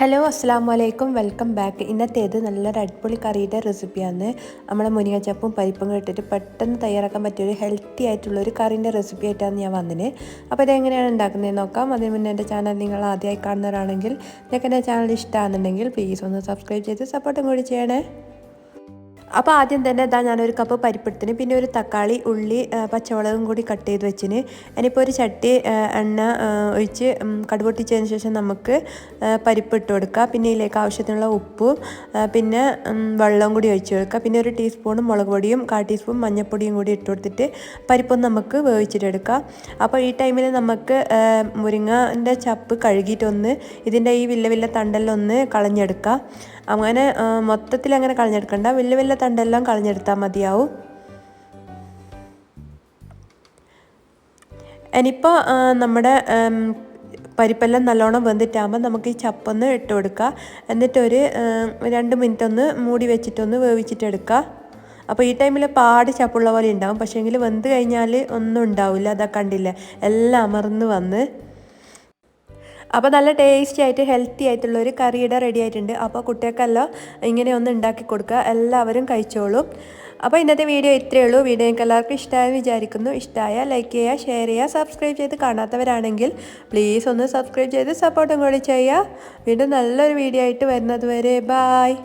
Hello അസ്സാം വലൈക്കും welcome back ഇന്നത്തേത് നല്ലൊരു അടിപൊളി കറിയുടെ റെസിപ്പിയാണ് നമ്മളെ മുനിയച്ചപ്പും പരിപ്പും ഇട്ടിട്ട് പെട്ടെന്ന് തയ്യാറാക്കാൻ പറ്റിയൊരു ഹെൽത്തി ആയിട്ടുള്ള ഒരു കറീന്റെ റെസിപ്പി ആയിട്ടാണ് ഞാൻ വന്നത് അപ്പോൾ ഇതെങ്ങനെയാണ് ഉണ്ടാക്കുന്നത് നോക്കാം. അതിന് മുന്നേ എന്റെ ചാനൽ നിങ്ങൾ ആദ്യമായി കാണുന്നവരാണെങ്കിൽ നിങ്ങൾക്ക് എന്റെ ചാനൽ ഇഷ്ടമാണെന്നുണ്ടെങ്കിൽ പ്ലീസ് ഒന്ന് സബ്സ്ക്രൈബ് ചെയ്ത് സപ്പോർട്ടും കൂടി ചെയ്യണേ. അപ്പോൾ ആദ്യം തന്നെ ഇതാ ഞാനൊരു കപ്പ് പരിപ്പെടുത്തിന്. പിന്നെ ഒരു തക്കാളി ഉള്ളി പച്ചമുളകും കൂടി കട്ട് ചെയ്ത് വെച്ചിന്. ഇനിയിപ്പോൾ ഒരു ചട്ടി എണ്ണ ഒഴിച്ച് കടുപൊട്ടിച്ചതിന് ശേഷം നമുക്ക് പരിപ്പിട്ട് കൊടുക്കുക പിന്നെ ഇതിലേക്ക് ആവശ്യത്തിനുള്ള ഉപ്പും പിന്നെ വെള്ളവും കൂടി ഒഴിച്ച് കൊടുക്കുക പിന്നെ ഒരു ടീസ്പൂണും മുളക് പൊടിയും കാ ടീസ്പൂൺ മഞ്ഞൾപ്പൊടിയും കൂടി ഇട്ട് കൊടുത്തിട്ട് പരിപ്പൊന്ന് നമുക്ക് വേവിച്ചിട്ടെടുക്കാം അപ്പോൾ ഈ ടൈമിൽ നമുക്ക് മുരിങ്ങന്റെ ചപ്പ് കഴുകിയിട്ടൊന്ന് ഇതിന്റെ ഈ വില്ല വില്ല തണ്ടലൊന്ന് കളഞ്ഞെടുക്കുക അങ്ങനെ മൊത്തത്തിൽ അങ്ങനെ കളഞ്ഞെടുക്കണ്ട. വലിയ വലിയ തണ്ടെല്ലാം കളഞ്ഞെടുത്താൽ മതിയാവും. ഇനിയിപ്പോൾ നമ്മുടെ പരിപ്പെല്ലാം നല്ലോണം വെന്തിട്ടാകുമ്പോൾ നമുക്ക് ഈ ചപ്പൊന്ന് ഇട്ട് കൊടുക്കുക എന്നിട്ടൊരു രണ്ട് മിനിറ്റ് ഒന്ന് മൂടി വെച്ചിട്ടൊന്ന് വേവിച്ചിട്ടെടുക്കുക അപ്പോൾ ഈ ടൈമിൽ പാട് ചപ്പുള്ള പോലെ ഉണ്ടാവും. പക്ഷേങ്കിൽ വെന്ത് കഴിഞ്ഞാൽ ഒന്നും ഉണ്ടാവില്ല അതാ കണ്ടില്ല? എല്ലാം അമർന്ന് വന്ന്. അപ്പോൾ നല്ല ടേസ്റ്റി ആയിട്ട് ഹെൽത്തി ആയിട്ടുള്ള ഒരു കറിയുടെ റെഡി ആയിട്ടുണ്ട്. അപ്പോൾ കുട്ടികൾക്കെല്ലാം ഇങ്ങനെ ഒന്ന് ഉണ്ടാക്കി കൊടുക്കുക. എല്ലാവരും കഴിച്ചോളും. അപ്പോൾ ഇന്നത്തെ വീഡിയോ ഇത്രയേ ഉള്ളൂ. വീഡിയോ നിങ്ങൾക്ക് എല്ലാവർക്കും ഇഷ്ടമായെന്ന് വിചാരിക്കുന്നു. ഇഷ്ടമായ ലൈക്ക് ചെയ്യുക ഷെയർ ചെയ്യുക സബ്സ്ക്രൈബ് ചെയ്ത് കാണാത്തവരാണെങ്കിൽ പ്ലീസ് ഒന്ന് സബ്സ്ക്രൈബ് ചെയ്ത് സപ്പോർട്ടും കൂടി ചെയ്യുക. വീണ്ടും നല്ലൊരു വീഡിയോ ആയിട്ട് വരുന്നത് വരെ. ബായ്